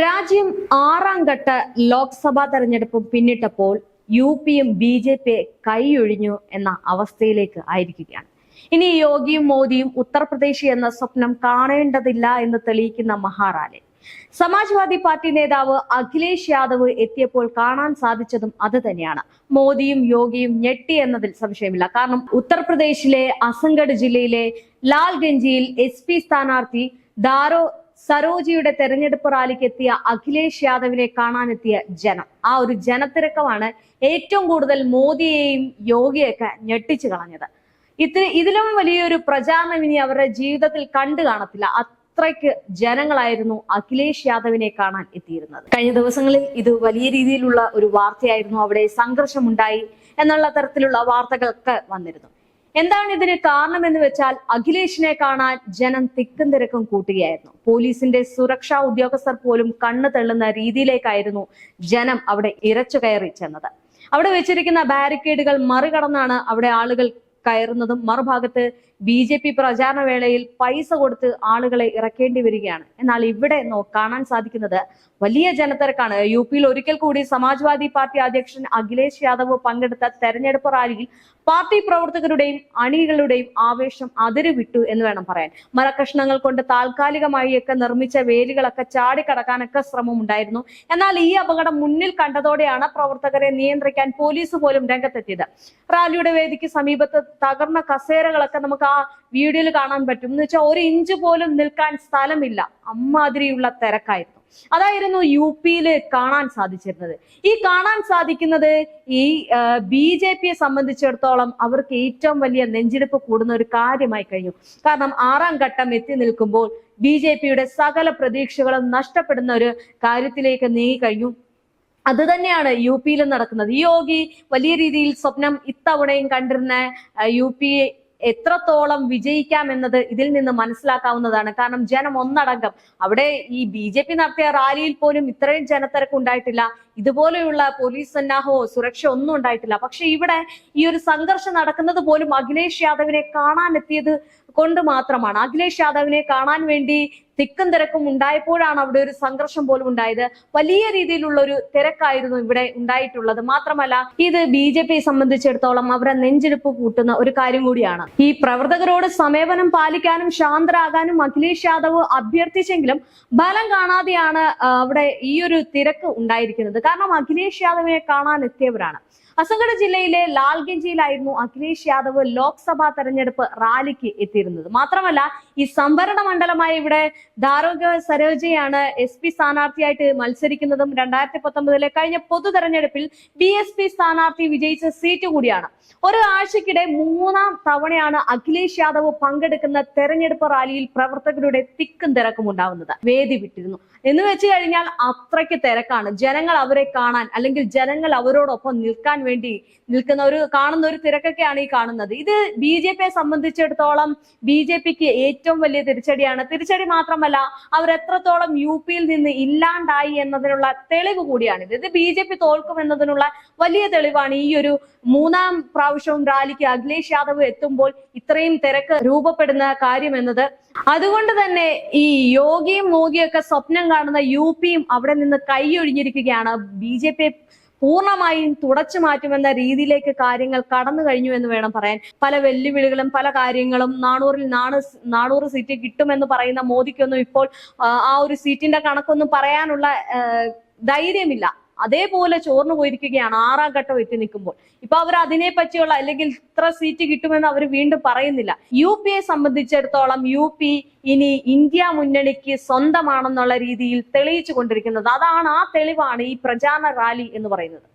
രാജ്യം ആറാം ഘട്ട ലോക്സഭാ തെരഞ്ഞെടുപ്പ് പിന്നിട്ടപ്പോൾ യു പിയും ബി ജെ പി കൈയൊഴിഞ്ഞു എന്ന അവസ്ഥയിലേക്ക് ആയിരിക്കുകയാണ്. ഇനി യോഗിയും മോദിയും ഉത്തർപ്രദേശ് എന്ന സ്വപ്നം കാണേണ്ടതില്ല എന്ന് തെളിയിക്കുന്ന മഹാറാലി. സമാജ്വാദി പാർട്ടി നേതാവ് അഖിലേഷ് യാദവ് എത്തിയപ്പോൾ കാണാൻ സാധിച്ചതും അത് തന്നെയാണ്. മോദിയും യോഗിയും ഞെട്ടി എന്നതിൽ സംശയമില്ല. കാരണം ഉത്തർപ്രദേശിലെ അസംഗഡ് ജില്ലയിലെ ലാൽഗഞ്ചിയിൽ എസ് പി സ്ഥാനാർത്ഥി ദാരോ സരോജിയുടെ തെരഞ്ഞെടുപ്പ് റാലിക്ക് എത്തിയ അഖിലേഷ് യാദവിനെ കാണാനെത്തിയ ജനം. ആ ഒരു ജനത്തിരക്കമാണ് ഏറ്റവും കൂടുതൽ മോദിയെയും യോഗിയൊക്കെ ഞെട്ടിച്ചു കളഞ്ഞത്. ഇത്ര ഇതിലും വലിയൊരു പ്രചാരണം ഇനി അവരുടെ ജീവിതത്തിൽ കണ്ടു കാണത്തില്ല. അത്രയ്ക്ക് ജനങ്ങളായിരുന്നു അഖിലേഷ് യാദവിനെ കാണാൻ എത്തിയിരുന്നത്. കഴിഞ്ഞ ദിവസങ്ങളിൽ ഇത് വലിയ രീതിയിലുള്ള ഒരു വാർത്തയായിരുന്നു അവിടെ സംഘർഷമുണ്ടായി എന്നുള്ള തരത്തിലുള്ള വാർത്തകളൊക്കെ വന്നിരുന്നു. എന്താണ് ഇതിന് കാരണം എന്ന് വെച്ചാൽ അഖിലേഷിനെ കാണാൻ ജനം തിക്കും തിരക്കും കൂട്ടുകയായിരുന്നു. പോലീസിന്റെ സുരക്ഷാ ഉദ്യോഗസ്ഥർ പോലും കണ്ണു തള്ളുന്ന രീതിയിലേക്കായിരുന്നു ജനം അവിടെ ഇരച്ചു കയറി ചെന്നത്. അവിടെ വെച്ചിരിക്കുന്ന ബാരിക്കേഡുകൾ മറികടന്നാണ് അവിടെ ആളുകൾ കയറുന്നതും. മറുഭാഗത്ത് ബി ജെ പി പ്രചാരണ വേളയിൽ പൈസ കൊടുത്ത് ആളുകളെ ഇറക്കേണ്ടി വരികയാണ്. എന്നാൽ ഇവിടെ കാണാൻ സാധിക്കുന്നത് വലിയ ജനത്തിരക്കാണ്. യു പിയിൽ ഒരിക്കൽ കൂടി സമാജ്വാദി പാർട്ടി അധ്യക്ഷൻ അഖിലേഷ് യാദവ് പങ്കെടുത്ത തെരഞ്ഞെടുപ്പ് റാലിയിൽ പാർട്ടി പ്രവർത്തകരുടെയും അണികളുടെയും ആവേശം അതിരുവിട്ടു എന്ന് വേണം പറയാൻ. മരക്കഷ്ണങ്ങൾ കൊണ്ട് താൽക്കാലികമായി ഒക്കെ നിർമ്മിച്ച വേലികളൊക്കെ ചാടിക്കടക്കാനൊക്കെ ശ്രമം ഉണ്ടായിരുന്നു. എന്നാൽ ഈ അപകടം മുന്നിൽ കണ്ടതോടെയാണ് പ്രവർത്തകരെ നിയന്ത്രിക്കാൻ പോലീസ് പോലും രംഗത്തെത്തിയത്. റാലിയുടെ വേദിക്ക് സമീപത്ത് തകർന്ന കസേരകളൊക്കെ നമുക്ക് ആ വീഡിയോയിൽ കാണാൻ പറ്റും. എന്ന് വെച്ചാൽ ഒരു ഇഞ്ച് പോലും നിൽക്കാൻ സ്ഥലമില്ല. അമ്മാതിരിയുള്ള തിരക്കായിരുന്നു. അതായിരുന്നു യു പിയിൽ കാണാൻ സാധിച്ചിരുന്നത്. ഈ കാണാൻ സാധിക്കുന്നത് ഈ ബി ജെ പിയെ സംബന്ധിച്ചിടത്തോളം അവർക്ക് ഏറ്റവും വലിയ നെഞ്ചിടിപ്പ് കൂടുന്ന ഒരു കാര്യമായി കഴിഞ്ഞു. കാരണം ആറാം ഘട്ടം എത്തി നിൽക്കുമ്പോൾ ബി ജെ പിയുടെ സകല പ്രതീക്ഷകളും നഷ്ടപ്പെടുന്ന ഒരു കാര്യത്തിലേക്ക് നീങ്ങി കഴിഞ്ഞു. അത് തന്നെയാണ് യു പിയിലും നടക്കുന്നത്. യോഗി വലിയ രീതിയിൽ സ്വപ്നം ഇത്തവണയും കണ്ടിരുന്ന യു പി എത്രത്തോളം വിജയിക്കാം എന്നത് ഇതിൽ നിന്ന് മനസ്സിലാക്കാവുന്നതാണ്. കാരണം ജനം ഒന്നടങ്കം അവിടെ ഈ ബി ജെ പി നടത്തിയ റാലിയിൽ പോലും ഇത്രയും ജനത്തിരക്ക് ഉണ്ടായിട്ടില്ല. ഇതുപോലെയുള്ള പോലീസ് സന്നാഹമോ സുരക്ഷ ഒന്നും ഉണ്ടായിട്ടില്ല. പക്ഷെ ഇവിടെ ഈ ഒരു സംഘർഷം നടക്കുന്നത് പോലും അഖിലേഷ് യാദവിനെ കാണാൻ എത്തിയത് കൊണ്ട് മാത്രമാണ്. അഖിലേഷ് യാദവിനെ കാണാൻ വേണ്ടി തിക്കും തിരക്കും ഉണ്ടായപ്പോഴാണ് അവിടെ ഒരു സംഘർഷം പോലും ഉണ്ടായത്. വലിയ രീതിയിലുള്ള ഒരു തിരക്കായിരുന്നു ഇവിടെ ഉണ്ടായിട്ടുള്ളത്. മാത്രമല്ല ഇത് ബി ജെ പി സംബന്ധിച്ചിടത്തോളം അവരെ നെഞ്ചെടുപ്പ് കൂട്ടുന്ന ഒരു കാര്യം കൂടിയാണ്. ഈ പ്രവർത്തകരോട് സമീപനം പാലിക്കാനും ശാന്തരാകാനും അഖിലേഷ് യാദവ് അഭ്യർത്ഥിച്ചെങ്കിലും ബലം കാണാതെയാണ് അവിടെ ഈ ഒരു തിരക്ക് ഉണ്ടായിരിക്കുന്നത്. കാരണം അഖിലേഷ് യാദവിനെ കാണാൻ എത്തിയവരാണ്. അസംഗഡ് ജില്ലയിലെ ലാൽഗഞ്ചിയിലായിരുന്നു അഖിലേഷ് യാദവ് ലോക്സഭാ തെരഞ്ഞെടുപ്പ് റാലിക്ക് എത്തിയിരുന്നത് മാത്രമല്ല ഈ സംവരണ മണ്ഡലമായ ഇവിടെ ദാരോഗ്യ സരോജയാണ് എസ് പി സ്ഥാനാർത്ഥിയായിട്ട് മത്സരിക്കുന്നതും രണ്ടായിരത്തി പത്തൊമ്പതിലെ കഴിഞ്ഞ പൊതു തെരഞ്ഞെടുപ്പിൽ ബി എസ് പി സ്ഥാനാർത്ഥി വിജയിച്ച സീറ്റ് കൂടിയാണ്. ഒരു ആഴ്ചക്കിടെ മൂന്നാം തവണയാണ് അഖിലേഷ് യാദവ് പങ്കെടുക്കുന്ന തെരഞ്ഞെടുപ്പ് റാലിയിൽ പ്രവർത്തകരുടെ തിക്കും തിരക്കും ഉണ്ടാവുന്നത്. വേദി വിട്ടിരുന്നു. എന്ന് വെച്ച് കഴിഞ്ഞാൽ അത്രയ്ക്ക് തിരക്കാണ്. ജനങ്ങൾ അവരെ കാണാൻ അല്ലെങ്കിൽ ജനങ്ങൾ അവരോടൊപ്പം നിൽക്കാൻ വേണ്ടി നിൽക്കുന്ന ഒരു കാണുന്ന ഒരു തിരക്കൊക്കെയാണ് ഈ കാണുന്നത്. ഇത് ബി ജെ പിയെ സംബന്ധിച്ചിടത്തോളം ബി ജെ പിക്ക് ഏറ്റവും വലിയ തിരിച്ചടിയാണ്. തിരിച്ചടി മാത്രമല്ല അവർ എത്രത്തോളം യു പിയിൽ നിന്ന് ഇല്ലാണ്ടായി എന്നതിനുള്ള തെളിവ് കൂടിയാണിത് ഇത് ബി ജെ പി തോൽക്കും എന്നതിനുള്ള വലിയ തെളിവാണ്. ഈ ഒരു മൂന്നാം പ്രാവശ്യവും റാലിക്ക് അഖിലേഷ് യാദവ് എത്തുമ്പോൾ ഇത്രയും തിരക്ക് രൂപപ്പെടുന്ന കാര്യം എന്നത്. അതുകൊണ്ട് തന്നെ ഈ യോഗിയും മോഗിയും ഒക്കെ സ്വപ്നം കാണുന്ന യു പിയും അവിടെ നിന്ന് കൈയൊഴിഞ്ഞിരിക്കുകയാണ്. ബി ജെ പി പൂർണമായും തുടച്ചു മാറ്റുമെന്ന രീതിയിലേക്ക് കാര്യങ്ങൾ കടന്നു കഴിഞ്ഞു എന്ന് വേണം പറയാൻ. പല വെല്ലുവിളികളും പല കാര്യങ്ങളും നാനൂറിൽ നാണ് നാനൂറ് സീറ്റ് കിട്ടുമെന്ന് പറയുന്ന മോദിക്കൊന്നും ഇപ്പോൾ ആ, ഒരു സീറ്റിന്റെ കണക്കൊന്നും പറയാനുള്ള ധൈര്യമില്ല. അതേപോലെ ചോർന്നു പോയിരിക്കുകയാണ് ആറാം ഘട്ടം എത്തി നിൽക്കുമ്പോൾ. ഇപ്പൊ അവർ അതിനെ പറ്റിയുള്ള അല്ലെങ്കിൽ ഇത്ര സീറ്റ് കിട്ടുമെന്ന് അവർ വീണ്ടും പറയുന്നില്ല. യു പി എ സംബന്ധിച്ചിടത്തോളം യു പി ഇനി ഇന്ത്യ മുന്നണിക്ക് സ്വന്തമാണെന്നുള്ള രീതിയിൽ തെളിയിച്ചു കൊണ്ടിരിക്കുന്നത്. അതാണ് ആ തെളിവാണ് ഈ പ്രചാരണ റാലി എന്ന് പറയുന്നത്.